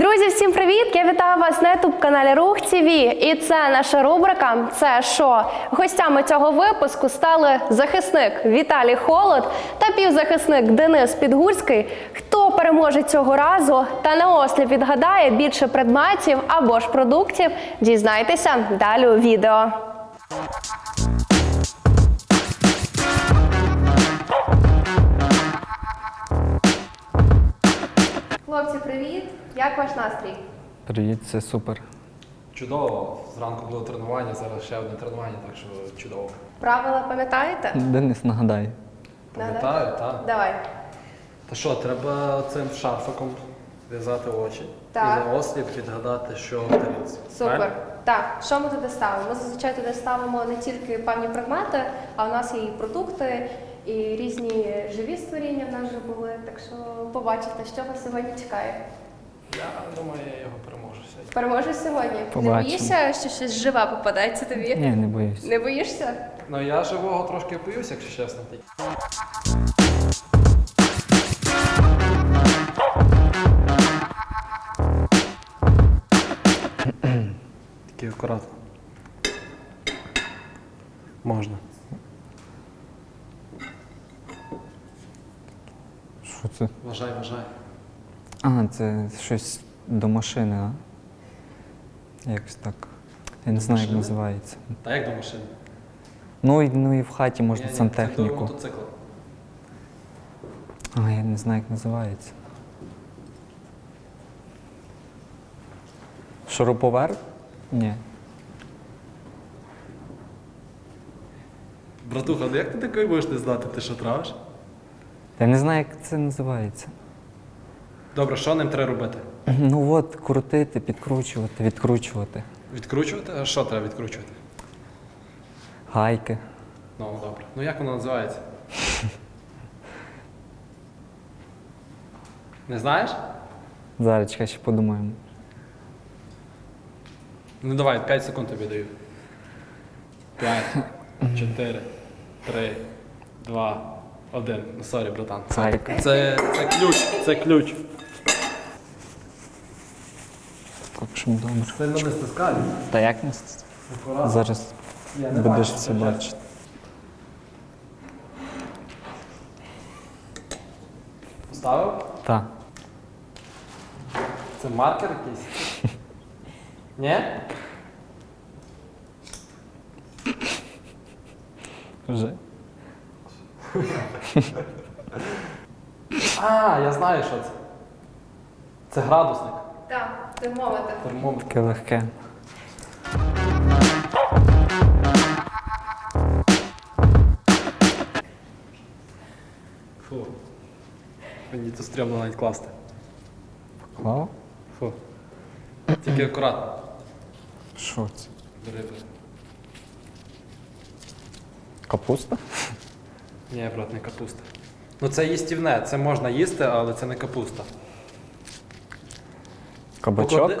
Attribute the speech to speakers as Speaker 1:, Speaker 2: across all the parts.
Speaker 1: Друзі, всім привіт! Я вітаю вас на youtube каналі Рух ТВ. І це наша рубрика. Це що? Гостями цього випуску стали захисник Віталій Холод та півзахисник Денис Підгурський. Хто переможе цього разу та наосліп відгадає більше предметів або ж продуктів? Дізнайтеся далі у відео. Як ваш настрій?
Speaker 2: Привіт, це супер.
Speaker 3: Чудово. Зранку було тренування, зараз ще одне тренування, так що чудово.
Speaker 1: Правила пам'ятаєте?
Speaker 2: Денис, нагадай.
Speaker 3: Пам'ятаю, так?
Speaker 1: Давай.
Speaker 3: Та що, треба цим шарфиком в'язати очі
Speaker 1: Так.
Speaker 3: і на осліп відгадати, що в тарілці.
Speaker 1: Супер.
Speaker 3: Правильно?
Speaker 1: Так, що ми туди ставимо? Ми зазвичай туди ставимо не тільки певні предмети, а у нас є і продукти, і різні живі створіння в нас вже були. Так що побачите, що вас сьогодні чекає.
Speaker 3: Я думаю, я його переможу сьогодні.
Speaker 1: Переможеш сьогодні? Не
Speaker 2: Побачимо.
Speaker 1: боїшся, що щось живе попадається тобі?
Speaker 2: Ні, не боюсь.
Speaker 1: Не боїшся?
Speaker 3: Ну я живого трошки боюсь, якщо чесно. Такий акуратно. Можна.
Speaker 2: Що це?
Speaker 3: Вважай, вважай.
Speaker 2: А, це щось до машини, а? Якось так. Я не знаю, як
Speaker 3: машини?
Speaker 2: називається.
Speaker 3: Та як до машини?
Speaker 2: Ну, і- ну і в хаті можна
Speaker 3: Ні-ні,
Speaker 2: сантехніку.
Speaker 3: Це до мотоцикла.
Speaker 2: А, я не знаю, як називається. Шуруповерт? Ні.
Speaker 3: Братуха, ну як ти такий будеш не знати, ти що травиш?
Speaker 2: Я не знаю, як це називається.
Speaker 3: Добре, що ним треба робити?
Speaker 2: Ну от, крутити, підкручувати, відкручувати.
Speaker 3: Відкручувати? А що треба відкручувати?
Speaker 2: Гайки.
Speaker 3: Ну, добре. Ну як воно називається? Не знаєш?
Speaker 2: Зараз чекай, ще подумаємо.
Speaker 3: Ну давай, 5 секунд тобі даю. 5, 4, 3, 2, 1. Ну, сорі, братан.
Speaker 2: Гайка.
Speaker 3: Це, це ключ, це ключ.
Speaker 2: Так, щоб добре.
Speaker 3: Сильно не стискай.
Speaker 2: Та як не с- зараз
Speaker 3: Я не
Speaker 2: будеш
Speaker 3: бачу,
Speaker 2: все бачити?
Speaker 3: Поставив?
Speaker 2: Так.
Speaker 3: Це маркер якийсь? Ні?
Speaker 2: Вже.
Speaker 3: А, я знаю, що це. Це градусник.
Speaker 1: Так, термометр.
Speaker 3: Термометр.
Speaker 2: Таке легке.
Speaker 3: Фу. Мені це стрьомно навіть класти.
Speaker 2: Поклав?
Speaker 3: Фу. Тільки акуратно.
Speaker 2: Що це?
Speaker 3: Бери, бери.
Speaker 2: Капуста?
Speaker 3: Ні, брат, не капуста. Ну це їстівне, це можна їсти, але це не капуста.
Speaker 2: Кабачок?
Speaker 3: Поклади-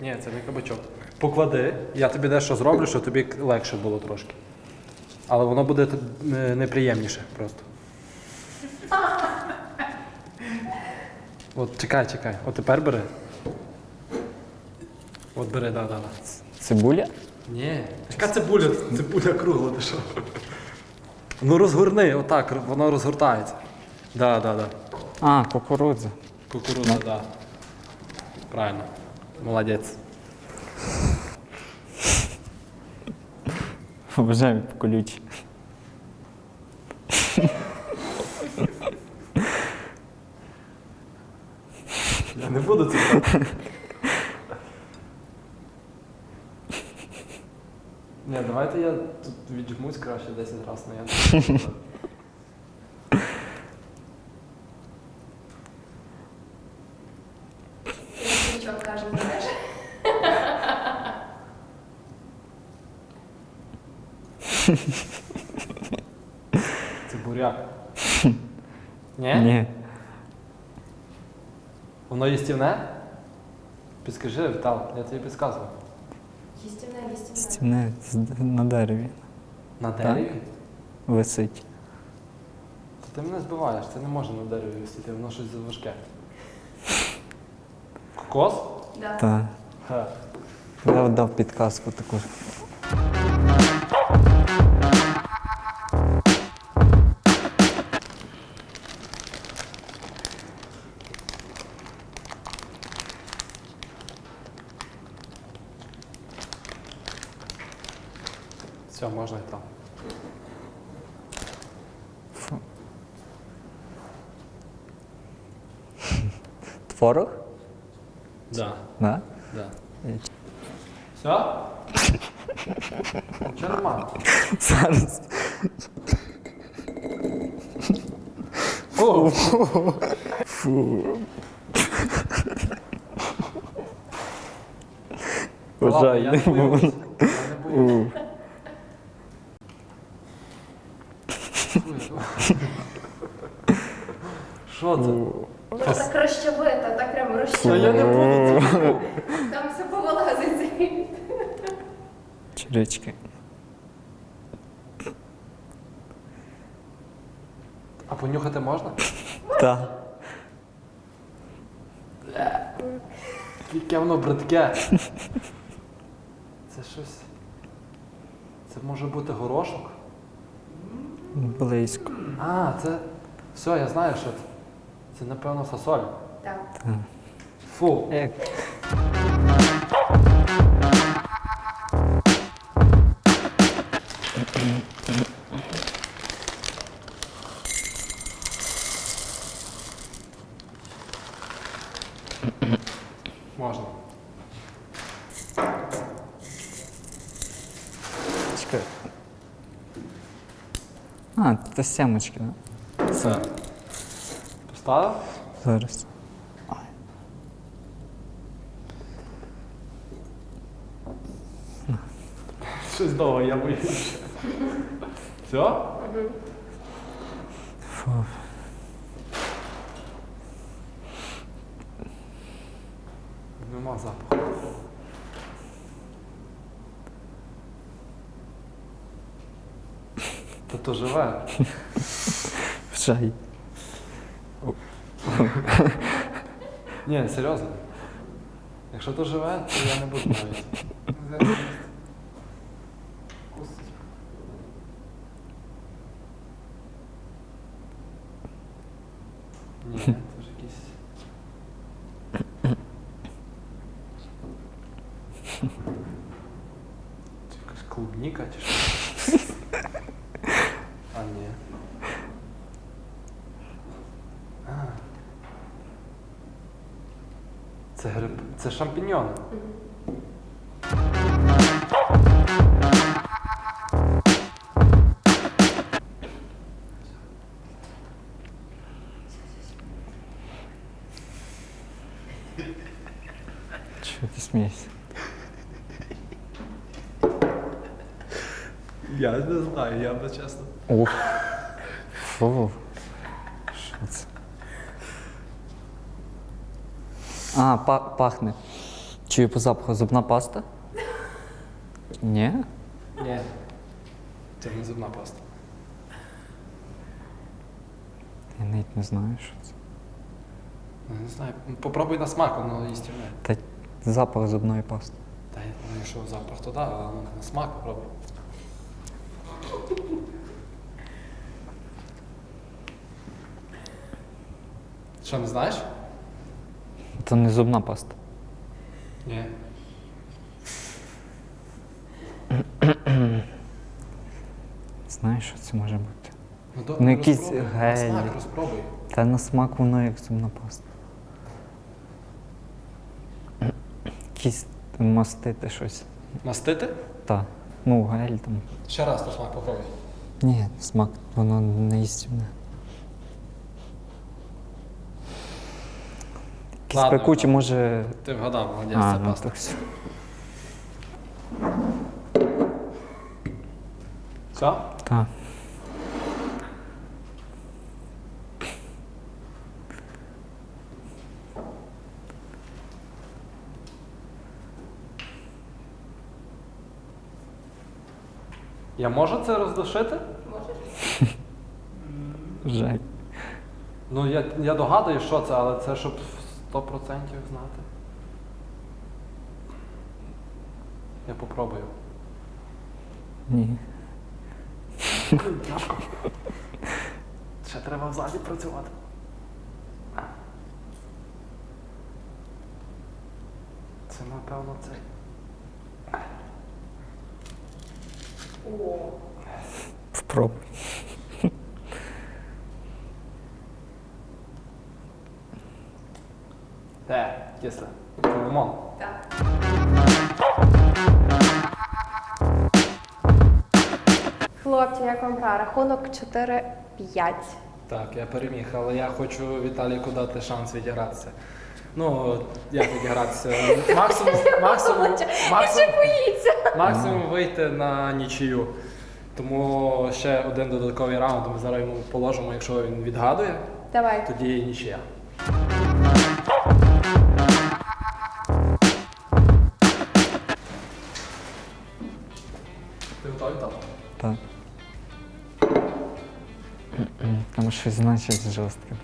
Speaker 3: Ні, це не кабачок. Поклади, я тобі дещо зроблю, щоб тобі легше було трошки. Але воно буде е, неприємніше просто. От чекай, чекай. От тепер бери. От бери, да, да, да.
Speaker 2: Цибуля?
Speaker 3: Ні. Яка цибуля? Цибуля кругла, ти що? Ну розгорни, отак, воно розгортається. Да, да, да.
Speaker 2: А, кукурудза.
Speaker 3: Кукурудза, так. Да. Правильно. Молодець.
Speaker 2: Обожаю колючі.
Speaker 3: Я не буду це брати. Ні, давайте я тут віджмусь краще 10 разів, але я не буду. Буряк. Ні?
Speaker 2: Ні.
Speaker 3: Воно їстівне? Підскажи, Вітал, я тобі підказував.
Speaker 1: Їстівне, їстівне.
Speaker 2: Стіне з- на дереві
Speaker 3: На дереві?
Speaker 2: висить.
Speaker 3: Та ти мене збиваєш, це не може на дереві висіти, воно щось важке. Кокос?
Speaker 2: Та.
Speaker 3: Ха.
Speaker 2: Я дав підказку таку. Творог?
Speaker 3: Да.
Speaker 2: Да?
Speaker 3: Да. Все? Нічого нема.
Speaker 2: Зараз.
Speaker 3: О, ладно, я не боюсь. Я не боюсь. Що це?
Speaker 1: Ну, так
Speaker 3: Та
Speaker 1: розчавита.
Speaker 3: я не буду.
Speaker 1: Там все повилазить.
Speaker 2: Черечки.
Speaker 3: А понюхати можна?
Speaker 2: Так.
Speaker 3: Яке воно бридке. Це щось. Це може бути горошок?
Speaker 2: Близько.
Speaker 3: А, це. Все, я знаю, що це. Це, напевно, фасоль.
Speaker 1: Так.
Speaker 3: Фу.
Speaker 2: Як?
Speaker 3: Можна.
Speaker 2: Чекай. А, це сямочки, да?
Speaker 3: Все. Поставив?
Speaker 2: Зараз.
Speaker 3: Щось довго, я боюся. Все?
Speaker 2: Фу.
Speaker 3: Нема запаху. Та то живе.
Speaker 2: Шай.
Speaker 3: Ні, серйозно. Якщо то живе, то я не буду навіть. Ні, це ж якийсь. Це якась клубніка чи що? А, ні. А. Це гриб. Це шампіньйони.
Speaker 2: Чого ти смієшся?
Speaker 3: Я не знаю, я би чесно.
Speaker 2: Ух. Фу. Що це? А, па- пахне. Чую по запаху зубна паста? Ні?
Speaker 3: Ні. Це не зубна паста.
Speaker 2: Я навіть не знаю, що це.
Speaker 3: Ну, не знаю. Попробуй на смак, воно їстівне.
Speaker 2: Та запах зубної пасти.
Speaker 3: Та я думаю, що запах то да, але ну, на смак попробуй. Що, не знаєш?
Speaker 2: Це не зубна паста.
Speaker 3: Ні.
Speaker 2: Знаєш, що це може бути?
Speaker 3: Ну, то,
Speaker 2: Ну, якийсь
Speaker 3: розпробуй.
Speaker 2: гель.
Speaker 3: На смак розпробуй.
Speaker 2: Та на смак воно як зубна паста. Якісь мастити щось.
Speaker 3: Мастити?
Speaker 2: Та. Ну, гель там.
Speaker 3: Ще раз на смак попробуй.
Speaker 2: Ні, смак, воно не їстівне. Якісь
Speaker 3: Ладно,
Speaker 2: пекучі, може.
Speaker 3: Ти вгадав, молодець,
Speaker 2: А,
Speaker 3: це
Speaker 2: ну
Speaker 3: паста.
Speaker 2: так все.
Speaker 3: Все?
Speaker 2: Так.
Speaker 3: Я можу це роздушити?
Speaker 2: Жаль.
Speaker 3: Ну, я, я догадую, що це, але це щоб 100% знати. Я попробую.
Speaker 2: Ні.
Speaker 3: Тяжко. Ще треба взаді працювати. Це напевно цей.
Speaker 2: Спробуй.
Speaker 3: Кисле. Це.
Speaker 1: Хлопці, як вам гра? Рахунок 4-5.
Speaker 3: Так, я переміг, але я хочу Віталіку дати шанс відігратися. Ну, як відігратися? Максимум, максимум, максимум,
Speaker 1: боїться.
Speaker 3: максимум вийти на нічию. Тому ще один додатковий раунд ми зараз йому положимо, якщо він відгадує,
Speaker 1: Давай.
Speaker 3: тоді нічия. Ти готовий там?
Speaker 2: Так. Там щось значить жорстке.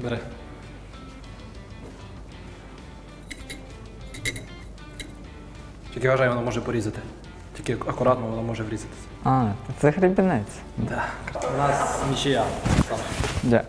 Speaker 3: Бери. Тільки вважай, воно може порізати. Тільки акуратно воно може врізатися.
Speaker 2: А, це гребінець.
Speaker 3: Так. У нас нічия.
Speaker 2: Дякую.